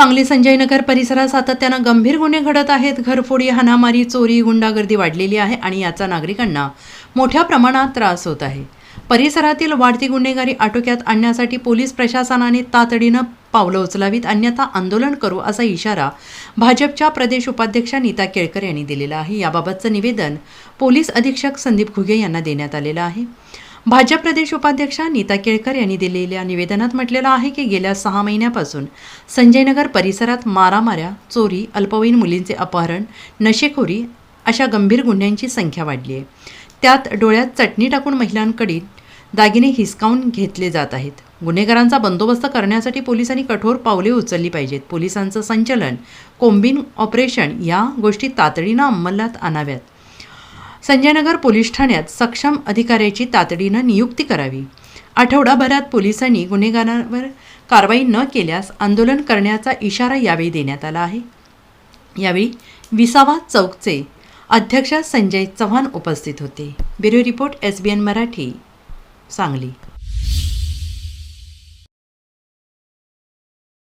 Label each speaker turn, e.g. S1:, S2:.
S1: सांगली संजयनगर परिसरात सातत्यानं गंभीर गुन्हे घडत आहेत. घरफोडी हाणामारी चोरी गुंडागर्दी वाढलेली आहे आणि याचा नागरिकांना मोठ्या प्रमाणात त्रास होत आहे. परिसरातील वाढती गुन्हेगारी आटोक्यात आणण्यासाठी पोलीस प्रशासनाने तातडीनं पावलं उचलावीत अन्यथा आंदोलन करू असा इशारा भाजपच्या प्रदेश उपाध्यक्षा नीता केळकर यांनी दिलेला आहे. याबाबतचं निवेदन पोलीस अधीक्षक संदीप घुगे यांना देण्यात आलेलं आहे. भाजप प्रदेश उपाध्यक्षा नीता केळकर यांनी दिलेल्या निवेदनात म्हटलेलं आहे की गेल्या सहा महिन्यापासून संजयनगर परिसरात मारामाऱ्या चोरी अल्पवयीन मुलींचे अपहरण नशेखोरी अशा गंभीर गुन्ह्यांची संख्या वाढली आहे. त्यात डोळ्यात चटणी टाकून महिलांकडील दागिने हिसकावून घेतले जात आहेत. गुन्हेगारांचा बंदोबस्त करण्यासाठी पोलिसांनी कठोर पावले उचलली पाहिजेत. पोलिसांचं संचलन कोंबिन ऑपरेशन या गोष्टी तातडीनं अंमलात आणाव्यात. संजयनगर पोलीस ठाण्यात सक्षम अधिकाऱ्याची तातडीनं नियुक्ती करावी. आठवडाभरात पोलिसांनी गुन्हेगारांवर कारवाई न केल्यास आंदोलन करण्याचा इशारा यावेळी देण्यात आला आहे. यावेळी विसावा चौकचे अध्यक्ष संजय चव्हाण उपस्थित होते. Bureau report S B N Marathi Sangli.